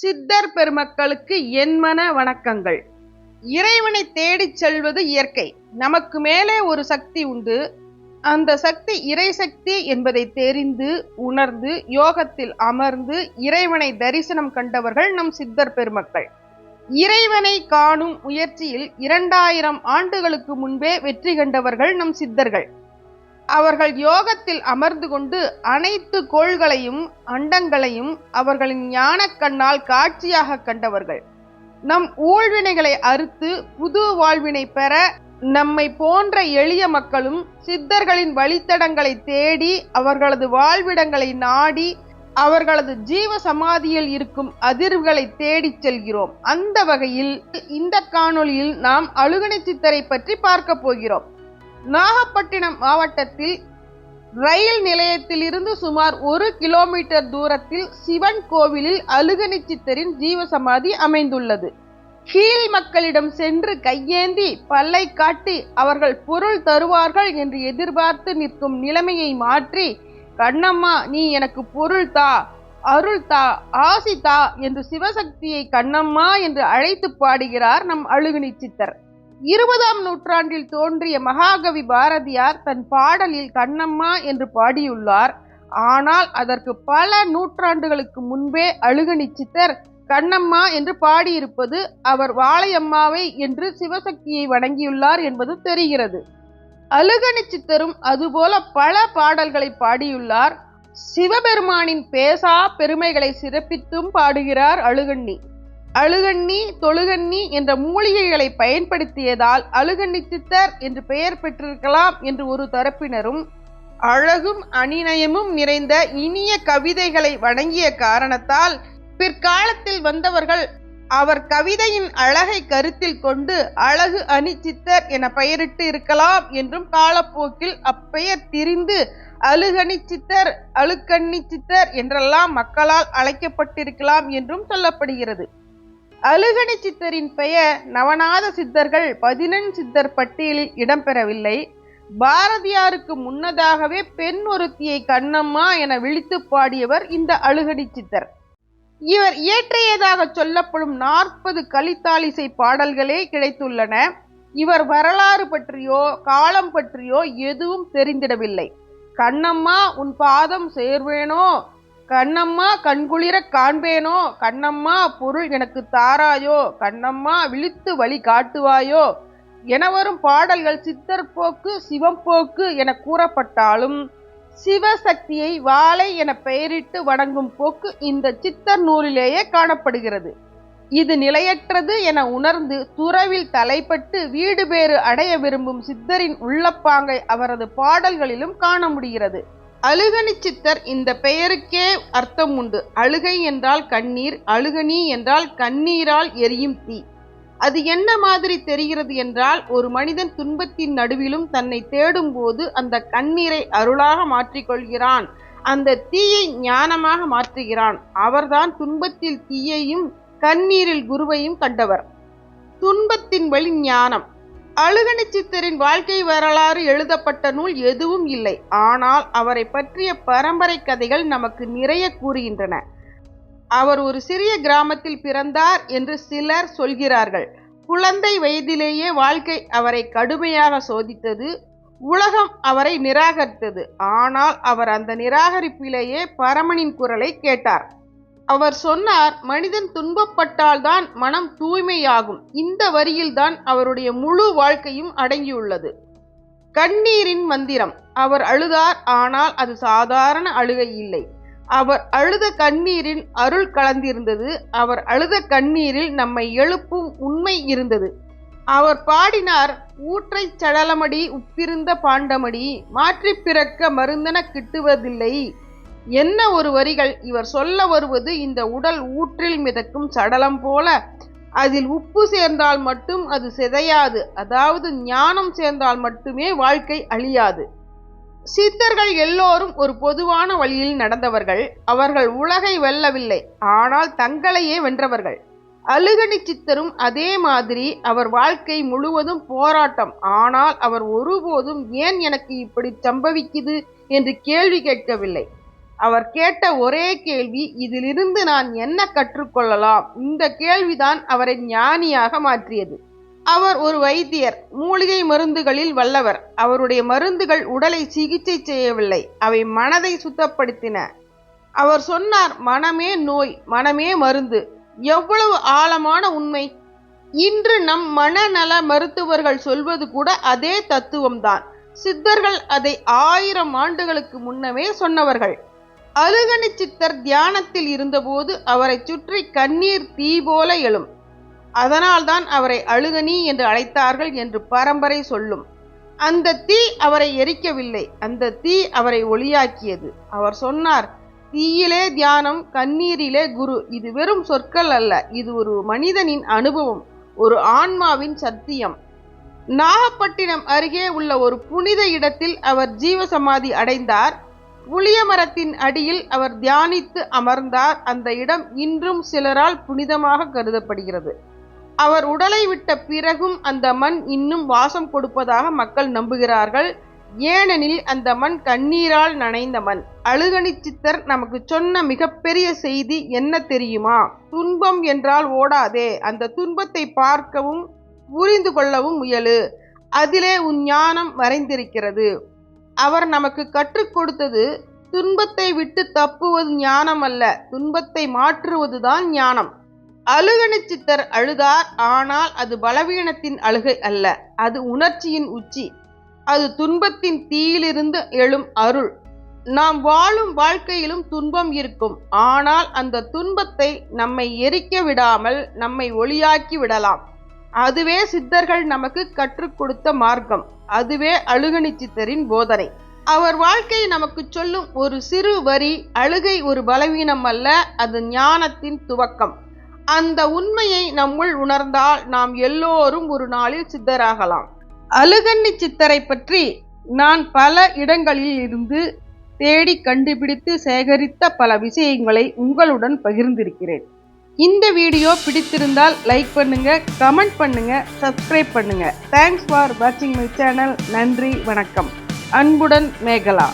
சித்தர் பெருமக்களுக்கு என்மன வணக்கங்கள். இறைவனை தேடிச் செல்வது இயற்கை. நமக்கு மேலே ஒரு சக்தி உண்டு. அந்த சக்தி இறை சக்தி என்பதை தெரிந்து உணர்ந்து யோகத்தில் அமர்ந்து இறைவனை தரிசனம் கண்டவர்கள் நம் சித்தர் பெருமக்கள். இறைவனை காணும் முயற்சியில் இரண்டாயிரம் ஆண்டுகளுக்கு முன்பே வெற்றி கண்டவர்கள் நம் சித்தர்கள். அவர்கள் யோகத்தில் அமர்ந்து கொண்டு அனைத்து கோள்களையும் அண்டங்களையும் அவர்களின் ஞானக் கண்ணால் காட்சியாக கண்டவர்கள். நம் ஊழ்வினைகளை அறுத்து புது வாழ்வினை பெற நம்மை போன்ற எளிய மக்களும் சித்தர்களின் வழித்தடங்களை தேடி அவர்களது வாழ்விடங்களை நாடி அவர்களது ஜீவ சமாதியில் இருக்கும் அதிர்வுகளை தேடிச் செல்கிறோம். அந்த வகையில் இந்த காணொளியில் நாம் அழுகணை சித்தரை பற்றி பார்க்க போகிறோம். நாகப்பட்டினம் மாவட்டத்தில் ரயில் நிலையத்திலிருந்து சுமார் ஒரு கிலோமீட்டர் தூரத்தில் சிவன் கோவிலில் அழுகணி சித்தரின் ஜீவசமாதி அமைந்துள்ளது. கீழ் மக்களிடம் சென்று கையேந்தி பல்லை காட்டி அவர்கள் பொருள் தருவார்கள் என்று எதிர்பார்த்து நிற்கும் நிலைமையை மாற்றி கண்ணம்மா நீ எனக்கு பொருள் தா அருள் தா ஆசி தா என்று சிவசக்தியை கண்ணம்மா என்று அழைத்து பாடுகிறார் நம் அழுகுனி சித்தர் இருபதாம் நூற்றாண்டில் தோன்றிய மகாகவி பாரதியார் தன் பாடலில் கண்ணம்மா என்று பாடியுள்ளார். ஆனால் அதற்கு பல நூற்றாண்டுகளுக்கு முன்பே அழுகணி சித்தர் கண்ணம்மா என்று பாடியிருப்பது அவர் வாழையம்மாவை என்று சிவசக்தியை வணங்கியுள்ளார் என்பது தெரிகிறது. அழுகணி சித்தரும் அதுபோல பல பாடல்களை பாடியுள்ளார். சிவபெருமானின் பேசா பெருமைகளை சிறப்பித்தும் பாடுகிறார் அழுகண்ணி. அழுகண்ணி தொழுகண்ணி என்ற மூலிகைகளை பயன்படுத்தியதால் அழுகண்ணி சித்தர் என்று பெயர் பெற்றிருக்கலாம் என்று ஒரு தரப்பினரும் அழகும் அணிநயமும் நிறைந்த இனிய கவிதைகளை வழங்கிய காரணத்தால் பிற்காலத்தில் வந்தவர்கள் அவர் கவிதையின் அழகை கருத்தில் கொண்டு அழகு அணிச்சித்தர் என பெயரிட்டு இருக்கலாம் என்றும் காலப்போக்கில் அப்பெயர் திரிந்து அழுகணிச்சித்தர் அழுக்கண்ணி சித்தர் என்றெல்லாம் மக்களால் அழைக்கப்பட்டிருக்கலாம் என்றும் சொல்லப்படுகிறது. அழுகணி சித்தரின் பெயர் நவநாத சித்தர்கள் பதினெண் சித்தர் பட்டியலில் இடம்பெறவில்லை. பாரதியாருக்கு முன்னதாகவே பெண் ஒருத்தியை கண்ணம்மா என விழித்து பாடியவர் இந்த அழுகணி சித்தர். இவர் இயற்றியதாக சொல்லப்படும் நாற்பது கலித்தாளிசை பாடல்களே கிடைத்துள்ளன. இவர் வரலாறு பற்றியோ காலம் பற்றியோ எதுவும் தெரிந்திடவில்லை. கண்ணம்மா உன் பாதம் சேர்வேனோ? கண்ணம்மா கண்குளிர காண்பேனோ? கண்ணம்மா பொருள் எனக்கு தாராயோ? கண்ணம்மா விழித்து வழி காட்டுவாயோ? என வரும் பாடல்கள் சித்தர் போக்கு சிவம்போக்கு என கூறப்பட்டாலும் சிவசக்தியை வாழை என பெயரிட்டு வணங்கும் போக்கு இந்த சித்தர் நூலிலேயே காணப்படுகிறது. இது நிலையற்றது என உணர்ந்து துறவில் தலைப்பட்டு வீடு பேறு அடைய விரும்பும் சித்தரின் உள்ளப்பாங்கை அவரது பாடல்களிலும் காண முடிகிறது. அழுகணி சித்தர் இந்த பெயருக்கே அர்த்தம் உண்டு. அழுகை என்றால் கண்ணீர் அழுகணி என்றால் கண்ணீரால் எரியும் தீ. அது என்ன மாதிரி தெரிகிறது என்றால் ஒரு மனிதன் துன்பத்தின் நடுவிலும் தன்னை தேடும் போது அந்த கண்ணீரை அருளாக மாற்றிக்கொள்கிறான். அந்த தீயை ஞானமாக மாற்றுகிறான். அவர்தான் துன்பத்தில் தீயையும் கண்ணீரில் குருவையும் கண்டவர். துன்பத்தின் வழி ஞானம். அழுகணி சித்தரின் வாழ்க்கை வரலாறு எழுதப்பட்ட நூல் எதுவும் இல்லை. ஆனால் அவரை பற்றிய பரம்பரை கதைகள் நமக்கு நிறைய கூறுகின்றன. அவர் ஒரு சிறிய கிராமத்தில் பிறந்தார் என்று சிலர் சொல்கிறார்கள். குழந்தை வயதிலேயே வாழ்க்கை அவரை கடுமையாக சோதித்தது. உலகம் அவரை நிராகரித்தது. ஆனால் அவர் அந்த நிராகரிப்பிலேயே பரமனின் குரலை கேட்டார். அவர் சொன்னார் மனிதன் துன்பப்பட்டால்தான் மனம் தூய்மையாகும். இந்த வரியில்தான் அவருடைய முழு வாழ்க்கையும் அடங்கியுள்ளது. கண்ணீரின் மந்திரம். அவர் அழுதார் ஆனால் அது சாதாரண அழுகை இல்லை. அவர் அழுத கண்ணீரில் அருள் கலந்திருந்தது. அவர் அழுத கண்ணீரில் நம்மை எழுப்பும் உண்மை இருந்தது. அவர் பாடினார் ஊற்றை சடலமடி உப்பிருந்த பாண்டமடி மாற்றி பிறக்க மருந்தன கிட்டுவதில்லை. என்ன ஒரு வரிகள்? இவர் சொல்ல வருவது இந்த உடல் ஊற்றில் மிதக்கும் சடலம் போல. அதில் உப்பு சேர்ந்தால் மட்டும் அது சிதையாது. அதாவது ஞானம் சேர்ந்தால் மட்டுமே வாழ்க்கை அழியாது. சித்தர்கள் எல்லோரும் ஒரு பொதுவான வழியில் நடந்தவர்கள். அவர்கள் உலகை வெல்லவில்லை. ஆனால் தங்களையே வென்றவர்கள். அழுகணி சித்தரும் அதே மாதிரி அவர் வாழ்க்கை முழுவதும் போராட்டம். ஆனால் அவர் ஒருபோதும் ஏன் எனக்கு இப்படி சம்பவிக்குது? என்று கேள்வி கேட்கவில்லை. அவர் கேட்ட ஒரே கேள்வி இதிலிருந்து நான் என்ன கற்றுக்கொள்ளலாம்? இந்த கேள்விதான் அவரை ஞானியாக மாற்றியது. அவர் ஒரு வைத்தியர் மூலிகை மருந்துகளில் வல்லவர். அவருடைய மருந்துகள் உடலை சிகிச்சை செய்யவில்லை அவை மனதை சுத்தப்படுத்தின. அவர் சொன்னார் மனமே நோய் மனமே மருந்து. எவ்வளவு ஆழமான உண்மை. இன்று நம் மனநல மருத்துவர்கள் சொல்வது கூட அதே தத்துவம்தான். சித்தர்கள் அதை ஆயிரம் ஆண்டுகளுக்கு முன்னமே சொன்னவர்கள். அழுகணி சித்தர் தியானத்தில் இருந்தபோது அவரை சுற்றி கண்ணீர் தீ போல எழும். அதனால்தான் அவரை அழுகணி என்று அழைத்தார்கள் என்று பரம்பரை சொல்லும். அந்த தீ அவரை எரிக்கவில்லை. அந்த தீ அவரை ஒளியாக்கியது. அவர் சொன்னார் தீயிலே தியானம் கண்ணீரிலே குரு. இது வெறும் சொற்கள் அல்ல. இது ஒரு மனிதனின் அனுபவம். ஒரு ஆன்மாவின் சத்தியம். நாகப்பட்டினம் அருகே உள்ள ஒரு புனித இடத்தில் அவர் ஜீவசமாதி அடைந்தார். புளிய மரத்தின் அடியில் அவர் தியானித்து அமர்ந்தார். அந்த இடம் இன்றும் சிலரால் புனிதமாக கருதப்படுகிறது. அவர் உடலை விட்ட பிறகும் அந்த மண் இன்னும் வாசம் கொடுப்பதாக மக்கள் நம்புகிறார்கள். ஏனெனில் அந்த மண் கண்ணீரால் நனைந்த மண். அழுகணி சித்தர் நமக்கு சொன்ன மிகப்பெரிய செய்தி என்ன தெரியுமா? துன்பம் என்றால் ஓடாதே. அந்த துன்பத்தை பார்க்கவும் புரிந்து கொள்ளவும் முயலு. அதிலே உன் ஞானம் மறைந்திருக்கிறது. அவர் நமக்கு கற்றுக் கொடுத்தது துன்பத்தை விட்டு தப்புவது ஞானம் அல்ல துன்பத்தை மாற்றுவதுதான் ஞானம். அழுகணி சித்தர் அழுதார் ஆனால் அது பலவீனத்தின் அழுகை அல்ல. அது உணர்ச்சியின் உச்சி. அது துன்பத்தின் தீயிலிருந்து எழும் அருள். நாம் வாழும் வாழ்க்கையிலும் துன்பம் இருக்கும். ஆனால் அந்த துன்பத்தை நம்மை எரிக்க விடாமல் நம்மை ஒளியாக்கி விடலாம். அதுவே சித்தர்கள் நமக்கு கற்றுக் கொடுத்த மார்க்கம். அதுவே அழுகணி சித்தரின் போதனை. அவர் வாழ்க்கை நமக்கு சொல்லும் ஒரு சிறு வரி அழுகை ஒரு பலவீனம் அல்ல அது ஞானத்தின் துவக்கம். அந்த உண்மையை நம்முள் உணர்ந்தால் நாம் எல்லோரும் ஒரு நாளில் சித்தராகலாம். அழுகண்ணி சித்தரை பற்றி நான் பல இடங்களில் இருந்து தேடி கண்டுபிடித்து சேகரித்த பல விஷயங்களை உங்களுடன் பகிர்ந்திருக்கிறேன். இந்த வீடியோ பிடித்திருந்தால் லைக் பண்ணுங்க கமெண்ட் பண்ணுங்க சப்ஸ்கிரைப் பண்ணுங்க. தேங்க்ஸ் ஃபார் வாட்சிங் மை சேனல் நன்றி வணக்கம். அன்புடன் மேகலா.